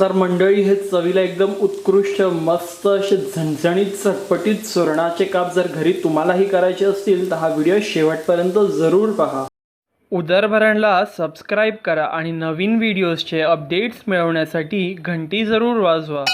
तर मंडळी हे चवीला एकदम उत्कृष्ट मस्त असे झणझणीत चटपटीत सुरणाचे काप जर घरी तुम्हालाही करायचे असतील तर हा व्हिडिओ शेवटपर्यंत जरूर पहा. उदरभरणला सबस्क्राईब करा आणि नवीन व्हिडिओजचे अपडेट्स मिळवण्यासाठी घंटी जरूर वाजवा.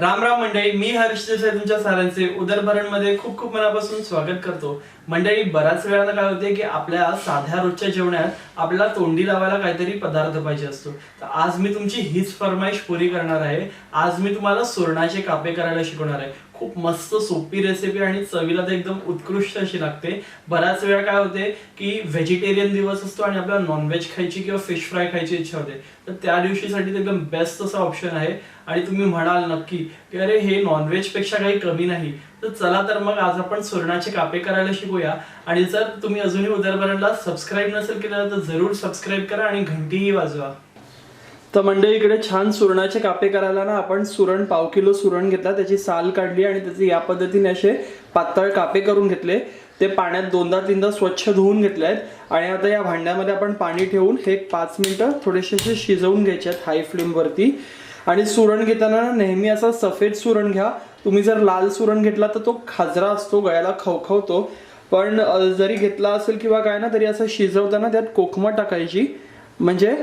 राम राम मंडळी मी हर्ष देसाई तुमच्या सारांचे उदरभरणमध्ये खूप खूप मनापासून स्वागत करतो. मंडळी बऱ्याच वेळानं काय होते की आपल्या साध्या रोजच्या जेवणात आपल्याला तोंडी लावायला काहीतरी पदार्थ पाहिजे असतो. तर आज मी तुमची हीच फरमाईश पुरी करणार आहे. आज मी तुम्हाला सुरणाचे कापे करायला शिकवणार आहे. खूप मस्त सोपी रेसिपी आणि चवीला तर एकदम उत्कृष्ट अशी लागते. बऱ्याच वेळा काय होते की व्हेजिटेरियन दिवस असतो आणि आपल्याला नॉनव्हेज खायची किंवा फिश फ्राय खायची इच्छा होते. तर त्या दिवशीसाठी एकदम बेस्ट असा ऑप्शन आहे. आणि तुम्ही म्हणाल नक्की की अरे हे नॉनव्हेजपेक्षा काही कमी नाही. तर चला तर मग आज आपण सुरणाचे कापे करायला शिकूया. आणि जर तुम्ही अजूनही उदरभरणला सबस्क्राईब नसेल केलं तर जरूर सबस्क्राईब करा आणि घंटीही वाजवा. तर मंडळी इकडे छान सुरणाचे कापे करायला ना आपण सुरण पाव किलो सुरण घेतला. त्याची साल काढली आणि त्याचे या पद्धतीने असे पातळ कापे करून घेतले. ते पाण्यात दोनदा तीनदा स्वच्छ धुवून घेतले आहेत आणि आता या भांड्यामध्ये आपण पाणी ठेवून हे पाच मिनटं थोडेसे असे शिजवून घ्यायचे आहेत हाय फ्लेमवरती आणि सुरण घेताना नेहमी असा सफेद सुरण घ्या. तुम्ही जर लाल सुरण घेतला तर तो खाजरा असतो गळ्याला खवखवतो. पण जरी घेतला असेल किंवा काय ना तरी असं शिजवताना त्यात कोकम टाकायची. म्हणजे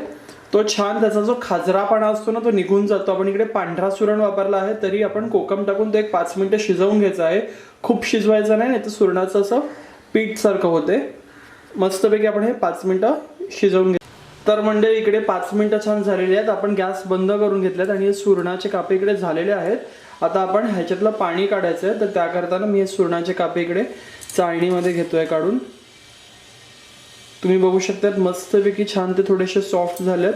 तो छान त्याचा जो खाजरापणा असतो ना तो निघून जातो. आपण इकडे पांढरा सुरण वापरला आहे तरी आपण कोकम टाकून तो एक पाच मिनटं शिजवून घ्यायचा आहे. खूप शिजवायचं नाही नाही तर सुरणाचं असं पीठ सारखं होते. मस्तपैकी आपण हे पाच मिनटं शिजवून घे तर म्हणजे इकडे पाच मिनिटं छान झालेली आहेत. आपण गॅस बंद करून घेतल्यात आणि हे सुरणाचे कापे इकडे झालेले आहेत. आता आपण ह्याच्यातलं पाणी काढायचं आहे तर त्याकरता ना मी हे सुरणाचे कापे इकडे चाळणीमध्ये घेतोय काढून. तुम्ही बघू शकतात मस्तपैकी छान ते थोडेसे सॉफ्ट झालेत.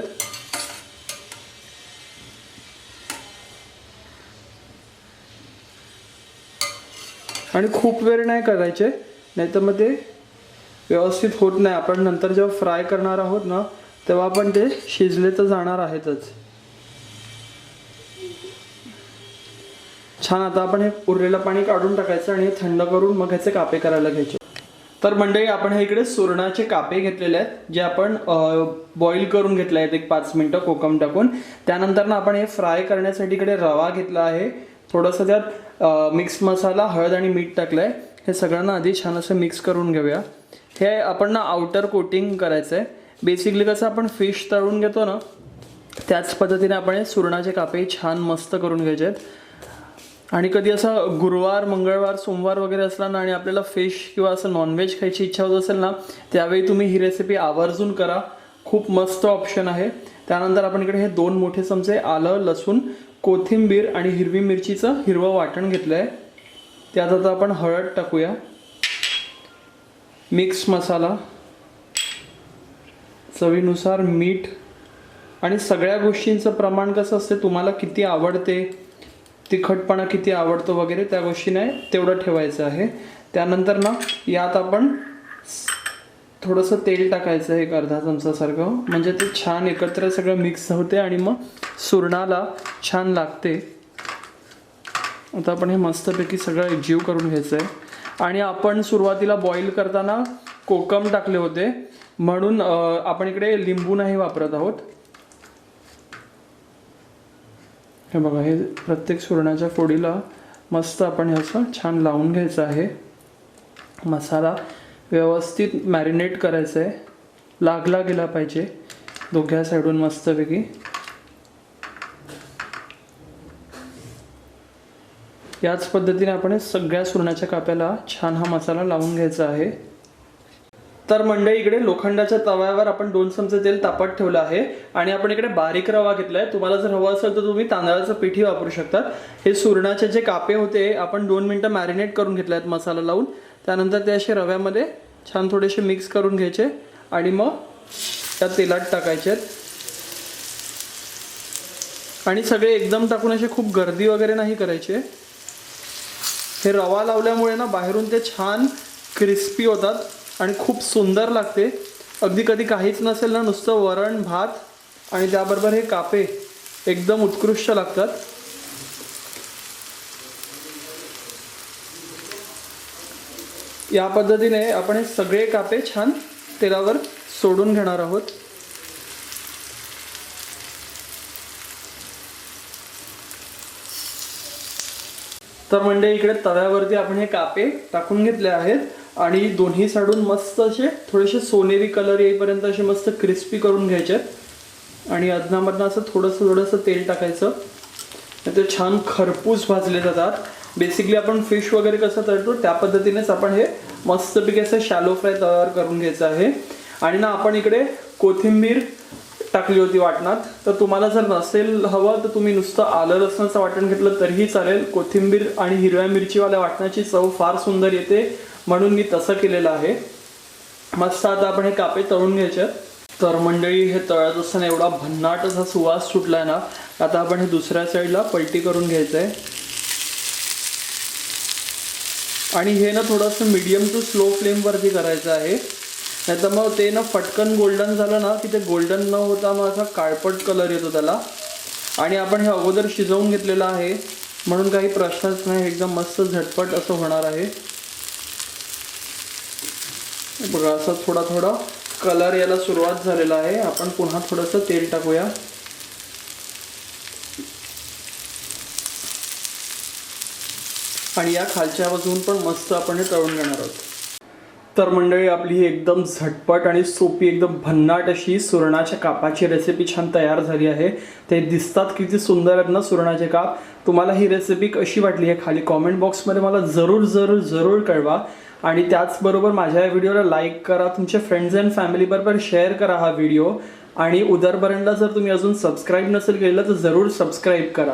आणि खूप वेळ नाही करायचे. नाहीतर मग ते व्यवस्थित होत नाही. आपण नंतर जेव्हा फ्राय करणार आहोत ना तेव्हा पण ते शिजले तर जाणार आहेतच. छान आता आपण हे उरलेलं पाणी काढून टाकायचं आणि हे थंड करून मग ह्याचे कापे करायला घ्यायचे. तर मंडळी आपण हे इकडे सुरणाचे कापे घेतलेले आहेत जे आपण बॉईल करून घेतले आहेत एक पाच मिनटं कोकम टाकून. त्यानंतर ना आपण हे फ्राय करण्यासाठी इकडे रवा घेतला आहे. थोडंसं त्यात मिक्स मसाला हळद आणि मीठ टाकलं आहे हे सगळ्यांना आधी छान असं मिक्स करून घेऊया. हे आपण ना आउटर कोटिंग करायचं आहे बेसिकली कसं आपण फिश तळून घेतो ना त्याच पद्धतीने आपण हे सुरणाचे कापे छान मस्त करून घ्यायचे आहेत आणि कधी असं गुरुवार मंगळवार सोमवार वगैरे असला ना आणि आपल्याला फिश किंवा असं नॉनव्हेज खायची इच्छा होत असेल ना त्यावेळी तुम्ही ही रेसिपी आवर्जून करा. खूप मस्त ऑप्शन आहे. त्यानंतर आपण इकडे हे दोन मोठे चमचे आलं लसूण कोथिंबीर आणि हिरवी मिरचीचं हिरवं वाटण घेतलं आहे त्यात आता आपण हळद टाकूया. मिक्स मसाला. चवीनुसार मीठ आणि सगळ्या गोष्टींचं प्रमाण कसं असते तुम्हाला किती आवडते तिखटपणा किती आवडतो वगैरे त्या गोष्टीने तेवढं ठेवायचं आहे. त्यानंतर ना यात आपण थोडंसं तेल टाकायचं आहे एक अर्धा चमचासारखं म्हणजे ते छान एकत्र सगळं मिक्स होते आणि मग सुरणाला छान लागते. आता आपण हे मस्तपैकी सगळं एकजीव करून घ्यायचं आहे आणि आपण सुरुवातीला बॉईल करताना कोकम टाकले होते. म्हणून आपण इकडे लिंबू नाही वापरत आहोत. हे बघा हे प्रत्येक सुरणाच्या फोडीला मस्त आपण ह्याचं छान लावून घ्यायचं आहे. मसाला व्यवस्थित मॅरिनेट करायचं आहे. लागला गेला पाहिजे. दोघ्या साईडून मस्तपैकी. याच पद्धतीने आपण सगळ्या सुरणाच्या काप्याला छान हा मसाला लावून घ्यायचा आहे. तर मंडळी इकडे लोखंडाच्या तव्यावर आपण दोन चमचे तेल तापत ठेवलं आहे आणि आपण इकडे बारीक रवा घेतलाय. तुम्हाला जर हवं असेल तर तुम्ही तांदळाचं पिठी वापरू शकतात. हे सुरणाचे जे कापे होते आपण दोन मिनटं मॅरिनेट करून घेतले आहेत मसाला लावून. त्यानंतर ते असे रव्यामध्ये छान थोडेसे मिक्स करून घ्यायचे आणि मग त्या तेलात टाकायचे. आहेत आणि सगळे एकदम टाकून असे खूप गर्दी वगैरे नाही करायचे. हे रवा लावल्यामुळे ना बाहेरून ते छान क्रिस्पी होतात. आणि खूप सुंदर लागते. अगदी कधी काहीच नसेल ना नुसतं वरण भात आणि त्याबरोबर हे कापे एकदम उत्कृष्ट लागतात. या पद्धतीने आपण हे सगळे कापे छान तेलावर सोडून घेणार आहोत. तर म्हणजे इकडे तव्यावरती आपण हे कापे टाकून घेतले आहेत आणि दोन्ही साडून मस्त असे थोडेसे सोनेरी कलर येईपर्यंत असे मस्त क्रिस्पी करून घ्यायचे आणि अधनामधनं असं थोडंसं थोडंसं तेल टाकायचं. ते छान खरपूस भाजले जातात. बेसिकली आपण फिश वगैरे कसं तळतो त्या पद्धतीनेच आपण हे मस्तपैकी असं शॅलो फ्राय तयार करून घ्यायचं आहे. आणि ना आपण इकडे कोथिंबीर टाकली होती वाटणात तर तुम्हाला जर नसेल हवं तर तुम्ही नुसतं आलं लसणाचं वाटण घेतलं तरीही चालेल. कोथिंबीर आणि हिरव्या मिरचीवाल्या वाटणाची चव फार सुंदर येते. म्हणून मी तसं केलेलं आहे. मस्त आता आपण हे कापे तळून घ्यायचे. तर मंडळी हे तळत असताना एवढा भन्नाट असा सुवास सुटलाय ना आता आपण हे दुसऱ्या साईडला पलटी करून घ्यायचं आहे आणि हे ना थोडंसं मीडियम टू स्लो फ्लेमवरती करायचं आहे. नाही तर मग ते ना फटकन गोल्डन झालं ना की ते गोल्डन न होता मग असा काळपट कलर येतो त्याला. आणि आपण हे अगोदर शिजवून घेतलेलं आहे म्हणून काही प्रश्नच नाही एकदम मस्त झटपट असं होणार आहे. बघा असं थोडा थोडा कलर याला सुरुवात झालेला आहे. आपण पुन्हा थोडंसं तेल टाकूया. आणि या खालच्या बाजून पण मस्त आपण हे तळून घेणार आहोत. तर मंडळी आपली ही एकदम झटपट आणि सोपी एकदम भन्नाट अशी सुरणाच्या कापाची रेसिपी छान तयार झाली आहे. ते दिसतात किती सुंदर आहेत ना सुरणाचे काप. तुम्हाला ही रेसिपी कशी वाटली आहे खाली कॉमेंट बॉक्समध्ये मला जरूर जरूर जरूर कळवा. आणि त्याचबरोबर माझ्या या व्हिडिओला लाईक करा तुमच्या फ्रेंड्स अँड फॅमिलीबरोबर शेअर करा हा व्हिडिओ आणि उदरभरणला जर तुम्ही अजून सबस्क्राईब नसेल केलं तर जरूर सबस्क्राईब करा.